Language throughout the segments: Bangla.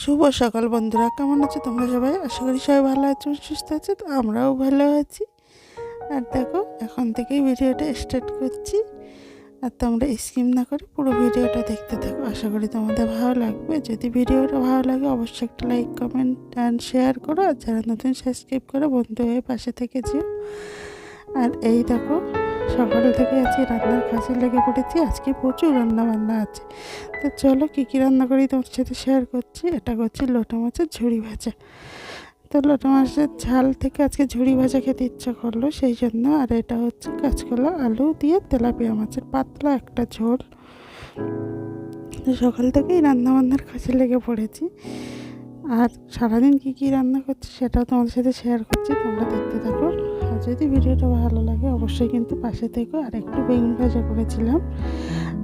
শুভ সকাল বন্ধুরা, কেমন আছো তোমরা সবাই? আশা করি সবাই ভালো আছো, সুস্থ আছো, তো আমরাও ভালো আছি। আর দেখো, এখন থেকেই ভিডিওটা স্টার্ট করছি। আর তোমরা স্কিম না করে পুরো ভিডিওটা দেখতে থাকো। আশা করি তোমাদের ভালো লাগবে। যদি ভিডিওটা ভালো লাগে, অবশ্যই একটা লাইক কমেন্ট অ্যান্ড শেয়ার করো। আর যারা নতুন সাবস্ক্রাইব করো, বন্ধু হয়ে পাশে থেকে যেও। আর এই দেখো সকাল থেকে আজকে রান্নার কাজে লেগে পড়েছি, আজকে প্রচুর রান্না বান্না আছে। তো চলো কী কী রান্না করি তোমার সাথে শেয়ার করছি। এটা করছি লোটা মাছের ঝুড়ি ভাজা। তো লোটা মাছের ঝাল থেকে আজকে ঝুড়ি ভাজা খেতে ইচ্ছা করল, সেই জন্য আর এটা হচ্ছে কাঁচকলা, আলু দিয়ে তেলাপিয়া মাছের পাতলা একটা ঝোল। তো সকাল থেকেই রান্না বান্নার কাজে লেগে পড়েছি। আর সারাদিন কী কী রান্না করছি সেটাও তোমাদের সাথে শেয়ার করছি, তোমরা দেখতে থাকো। যদি ভিডিওটা ভালো লাগে, অবশ্যই কিন্তু পাশে থেকো আর একটু বেগুন ভাজা করেছিলাম।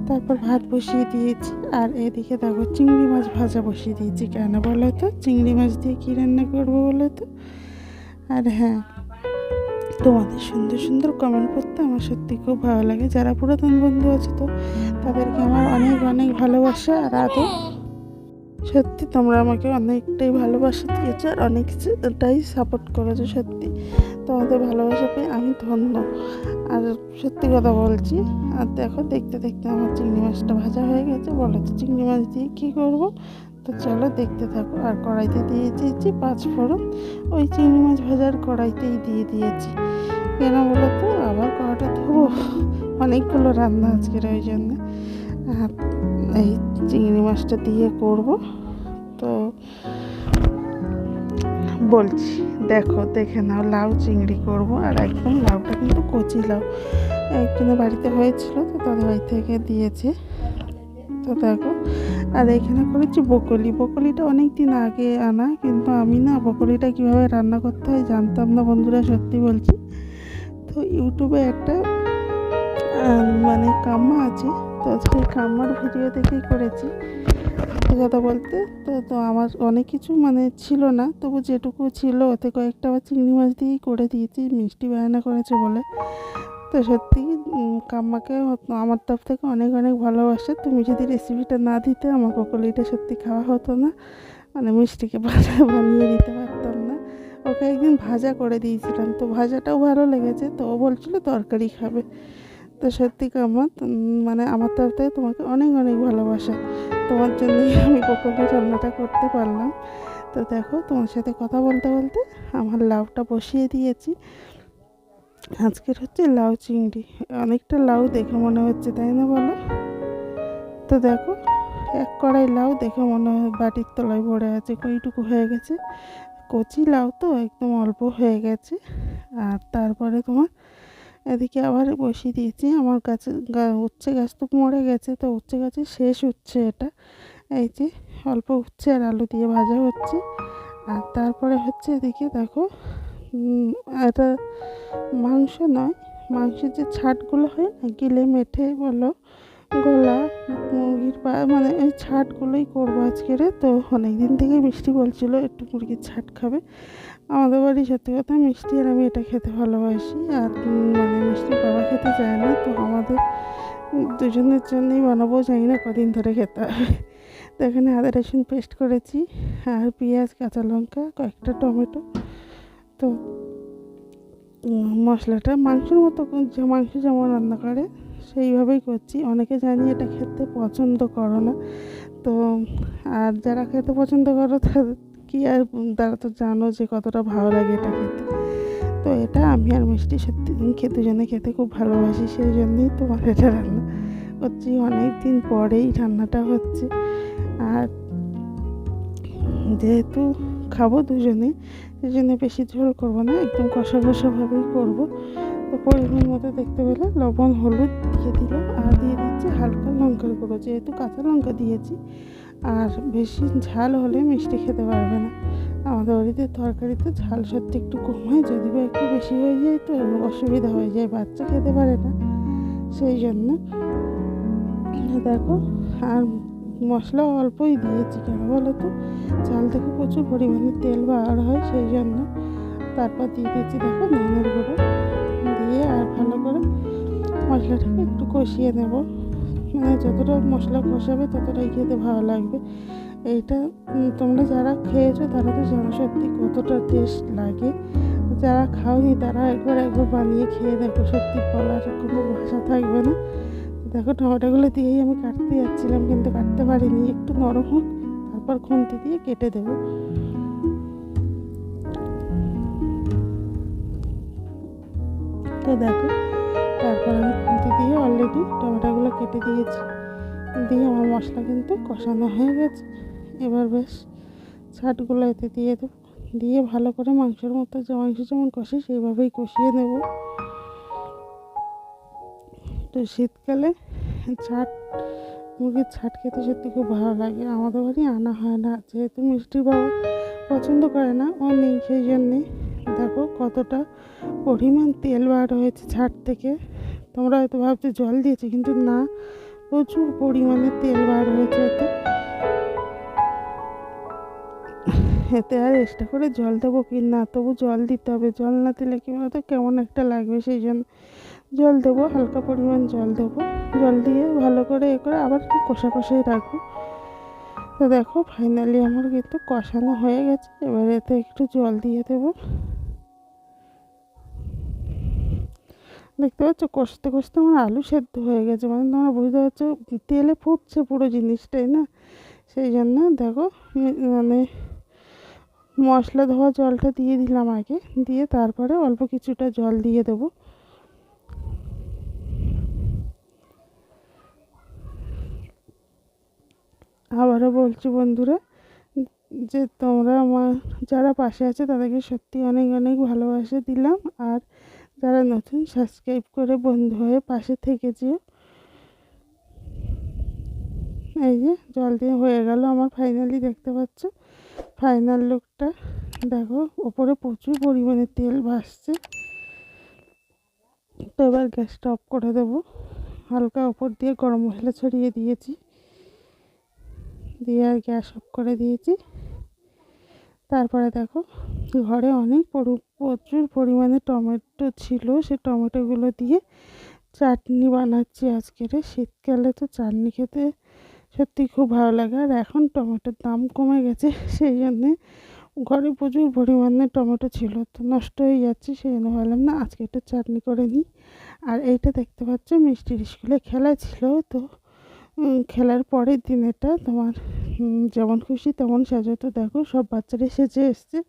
তারপর ভাত বসিয়ে দিয়েছি, আর এদিকে দেখো চিংড়ি মাছ ভাজা বসিয়ে দিয়েছি। কেন বলো তো? চিংড়ি মাছ দিয়ে কী রান্না করব বলো তো? আর হ্যাঁ তোমাদের সুন্দর সুন্দর কমেন্ট করতে আমার সত্যি খুব ভালো লাগে। যারা পুরাতন বন্ধু আছে তো, তাদেরকে আমার অনেক অনেক ভালোবাসা আর আদর। সত্যি তোমরা আমাকে অনেকটাই ভালোবাসা দিয়েছ আর অনেকটাই সাপোর্ট করেছ সত্যি। তোমাদের ভালোবাসা পেয়ে আমি ধন্য। আর সত্যি কথা বলছি, আর দেখো দেখতে দেখতে আমার চিংড়ি মাছটা ভাজা হয়ে গেছে। বলো তো চিংড়ি মাছ দিয়ে কী করব? তো চলো দেখতে থাকো। আর কড়াইতে দিয়ে দিয়েছি পাঁচ ফোড়ন। ওই চিংড়ি মাছ ভাজার কড়াইতেই দিয়ে দিয়েছি। কেন বলো তো? আবার কড়াটা ধোবো। অনেকগুলো রান্না আজকের ওই জন্য। আর এই চিংড়ি মাছটা দিয়ে করব। বলছি, দেখো, দেখে নাও, লাউ চিংড়ি করব। আর একদম লাউটা কিন্তু কচি লাউ। একজনের বাড়িতে হয়েছিল, তো তাদের বাড়ি থেকে দিয়েছে। তো দেখো, আর এখানে করেছি বকলি। বকলিটা অনেক দিন আগে আনা, কিন্তু আমি না বকলিটা কীভাবে রান্না করতে হয় জানতাম না বন্ধুরা, সত্যি বলছি। তো ইউটিউবে একটা মানে কাম্মা আছে, তো সেই কাম্মার ভিডিও দেখেই করেছি। সত্যি কথা বলতে, তো তো আমার অনেক কিছু মানে ছিল না। তবু যেটুকু ছিল, ওতে কয়েকটা আবার চিংড়ি মাছ দিয়েই করে দিয়েছি, মিষ্টি বায়না করেছে বলে। তো সত্যি কাম্মাকে আমার তরফ থেকে অনেক অনেক ভালোবাসে। তুমি যদি রেসিপিটা না দিতে, আমার পকলিটা সত্যি খাওয়া হতো না। মানে মিষ্টিকে বানিয়ে দিতে পারতাম না। ওকে একদিন ভাজা করে দিয়েছিলাম। তো ভাজাটাও ভালো লেগেছে, তো ও বলছিল তরকারি খাবে। তো সত্যি কাম্মা তুম- মানে আমার তরফ থেকে তোমাকে অনেক অনেক ভালোবাসা। তোমার জন্যই আমি পকলি রান্নাটা করতে পারলাম। তো দেখো, তোমার সাথে কথা বলতে বলতে আমার লাউটা বসিয়ে দিয়েছি। আজকের হচ্ছে লাউ চিংড়ি। অনেকটা লাউ দেখে মনে হচ্ছে, তাই না বলো? তো দেখো, এক কড়াই লাউ দেখে মনে হয় বাটির তলায় পড়ে আছে, কইটুকু হয়ে গেছে। কচি লাউ তো একদম অল্প হয়ে গেছে। আর তারপরে তোমার এদিকে আবার বসিয়ে দিয়েছি। আমার গাছে উচ্ছে গাছ তো মরে গেছে, তো উচ্ছে গাছে শেষ হচ্ছে এটা। এই যে অল্প উচ্ছে আর আলু দিয়ে ভাজা হচ্ছে। আর তারপরে হচ্ছে এদিকে দেখো এটা মাংস নয়, মাংসের যে ছাটগুলো হয় না, গিলে মেঠে বলো গলা, মুরগির পা মানে ওই ছাটগুলোই করব আজকেরে তো অনেক দিন থেকে মিষ্টি বলছিল, একটু মুরগির ছাট খাবে। আমাদের বাড়ি সত্যি কথা মিষ্টি আর আমি এটা খেতে ভালোবাসি। আর মানে মিষ্টি বাবা খেতে চায় না, তো আমাদের দুজনের জন্যই বানাবো, জানি না কদিন ধরে খেতে হবে। তো এখানে আদা, রসুন পেস্ট করেছি, আর পেঁয়াজ, কাঁচা লঙ্কা, কয়েকটা টমেটো। তো মশলাটা মাংসের মতো, যে মাংস যেমন রান্না করে সেইভাবেই করছি। অনেকে জানি এটা খেতে পছন্দ করো না। তো আর যারা খেতে পছন্দ করো তাদের কি আর তারা তো জানো যে কতটা ভালো লাগে এটা খেতে। তো এটা আমি আর মিষ্টি সত্যি খেতে দুজনে খেতে খুব ভালোবাসি সেই জন্যই তোমার এটা রান্না করছি। অনেক দিন পরেই রান্নাটা হচ্ছে। আর যেহেতু খাব দুজনে সেই জন্য বেশি ঝোল করব না, একদম কষা কষাভাবেই করব। তো পরিমাণ মতো দেখতে পেলে লবণ, হলুদ দিয়ে দিলাম আর দিয়ে দিচ্ছি হালকা লঙ্কার গুঁড়ো। যেহেতু কাঁচা লঙ্কা দিয়েছি, আর বেশি ঝাল হলে মিষ্টি খেতে পারবে না। আমাদের বাড়িতে তরকারিতে ঝাল সত্যি একটু কম হয় যদি বা একটু বেশি হয়ে যায় তো অসুবিধা হয়ে যায়, বাচ্চা খেতে পারে না। সেই জন্য দেখো, আর মশলা অল্পই দিয়েছি কেন বলো তো? চাল থেকে প্রচুর পরিমাণে তেল বার হয়, সেই জন্য। তারপর দিয়ে দিয়েছি দেখো ধনের গুঁড়ো। মশলাটাকে একটু কষিয়ে নেব। মানে যতটা মশলা কষাবে ততটাই খেতে ভালো লাগবে। এইটা তোমরা যারা খেয়েছো তারা তো জানো সত্যি কতটা টেস্ট লাগে। যারা খাওনি তারা একবার একবার বানিয়ে খেয়ে দেখো, সত্যি বলার কোনো ভাষা থাকবে না। দেখো টমেটোগুলো দিয়েই আমি কাটতে যাচ্ছিলাম কিন্তু কাটতে পারিনি। একটু নরম হোক, তারপর খুন্তি দিয়ে কেটে দেবো। তো দেখো তারপর আমি খুন্তি দিয়ে অলরেডি টমেটোগুলো কেটে দিয়েছি। দিয়ে আমার মশলা কিন্তু কষানো হয়ে গেছে। এবার বেশ ছাটগুলো এতে দিয়ে দেবো। দিয়ে ভালো করে মাংসের মতো যে মাংস যেমন কষে, সেইভাবেই কষিয়ে নেব। তো শীতকালে ছাট, মুরগির ছাট খেতে সত্যি খুব ভালো লাগে। আমাদের বাড়ি আনা হয় না। যেহেতু মিষ্টির বাবা পছন্দ করে না, ও নেই সেই জন্যে। দেখো কতটা পরিমাণ তেল বার হয়েছে ছাট থেকে। তোমরা হয়তো ভাবছ জল দিয়েছে, কিন্তু না, প্রচুর পরিমাণে তেল বার হয়েছে এতে। এতে আর এক্সট্রা করে জল দেবো কি না, তবু জল দিতে হবে। জল না দিলে কি বলতো, কেমন একটা লাগবে সেই জন্য। জল দেবো, হালকা পরিমাণ জল দেবো। জল দিয়ে ভালো করে এ করে আবার কষা কষাই রাখব। তো দেখো ফাইনালি আমার কিন্তু কষানো হয়ে গেছে। এবার এতে একটু জল দিয়ে দেবো। দেখতে পাচ্ছ? কষতে কষতে আমার আলু সেদ্ধ হয়ে গেছে। মানে তোমরা বুঝতে পারছ? তেলে ফুটছে পুরো জিনিসটাই, না? সেই জন্য দেখো মানে মশলা ধোয়া জলটা দিয়ে দিলাম আগে। দিয়ে তারপরে অল্প কিছুটা জল দিয়ে দেবো। আবারও বলছি বন্ধুরা, যে তোমরা আমার, যারা পাশে আছে, তাদেরকে সত্যি অনেক অনেক ভালোবাসা দিলাম। আর যারা নতুন সাবস্ক্রাইব করে বন্ধু হয়ে পাশে থেকে যেও। এই যে জল দিয়ে হয়ে গেল আমার ফাইনালি দেখতে পাচ্ছ? ফাইনাল লুকটা দেখো, ওপরে প্রচুর পরিমাণে তেল ভাসছে। তো এবার গ্যাসটা অফ করে দেবো। হালকা ওপর দিয়ে গরম মশলা ছড়িয়ে দিয়েছি। দিয়ে আর গ্যাস অফ করে দিয়েছি। তারপরে দেখো ঘরে অনেক পরু- প্রচুর পরিমাণে টমেটো ছিল। সে টমেটোগুলো দিয়ে চাটনি বানাচ্ছি আজকের। শীতকালে তো চাটনি খেতে সত্যি খুব ভালো লাগে। আর এখন টমেটোর দাম কমে গেছে, সেই জন্যে ঘরে প্রচুর পরিমাণে টমেটো ছিল। তো নষ্ট হয়ে যাচ্ছে, সেই জন্য ভাবলাম, না, আজকে একটু চাটনি করে নিই। আর এইটা দেখতে পাচ্ছ, মিষ্টির স্কুলে খেলা ছিল। তো খেলার পরের দিন এটা তোমার যেমন খুশি তেমন সাজাতো দেখো, সব বাচ্চারা সেজে এসছে।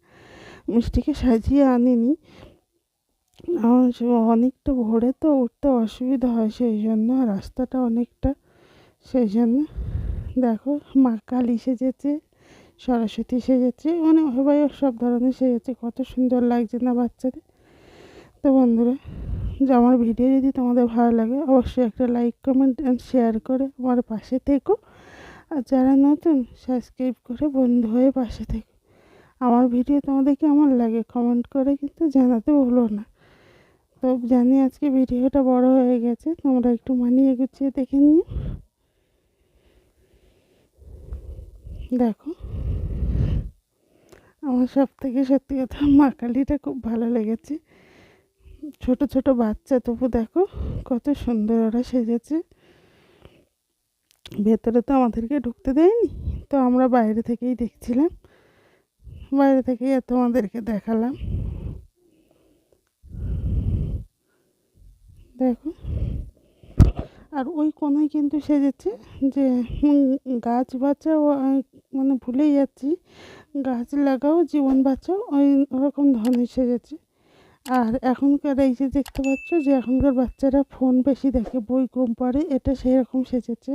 মিষ্টিকে সাজিয়ে আনিনি। অনেকটা ভোরে তো উঠতে অসুবিধা হয় সেই জন্য রাস্তাটা অনেকটা, সেই জন্য দেখো মা কালী সেজেছে, সরস্বতী সেজেছে মানে সবাই সব ধরনের সেজেছে। কত সুন্দর লাগছে না বাচ্চাদের। তো বন্ধুরা যে আমার ভিডিও যদি তোমাদের ভালো লাগে, অবশ্যই একটা লাইক কমেন্ট অ্যান্ড শেয়ার করে আমার পাশে থেকো। আর যারা নতুন সাবস্ক্রাইব করে বন্ধু হয়ে পাশে থেকো। আমার ভিডিও তোমাদের কেমন লাগে কমেন্ট করে কিন্তু জানাতে ভুলো না। তো জানি আজকে ভিডিওটা বড় হয়ে গেছে, তোমরা একটু মানিয়ে গুছিয়ে দেখে নিও। দেখো, আমার সব থেকে সত্যি কথা, মা কালীটা খুব ভালো লেগেছে। ছোট ছোট বাচ্চা, তবু দেখো কত সুন্দর ওরা সেজেছে। ভেতরে তো আমাদেরকে ঢুকতে দেয়নি, তো আমরা বাইরে থেকেই দেখছিলাম। বাইরে থেকেই তোমাদেরকে দেখালাম। দেখো। আর ওই কোনায় কিন্তু সেজেছে যে গাছ বাঁচাও মানে ভুলেই যাচ্ছি। গাছ লাগাও, জীবন বাঁচাও, ওই ওরকম ধরনের সেজেছে। আর এখনকার এই যে দেখতে পাচ্ছ যে এখনকার বাচ্চারা ফোন বেশি দেখে, বই কম পড়ে, এটা সেরকম সেজেছে।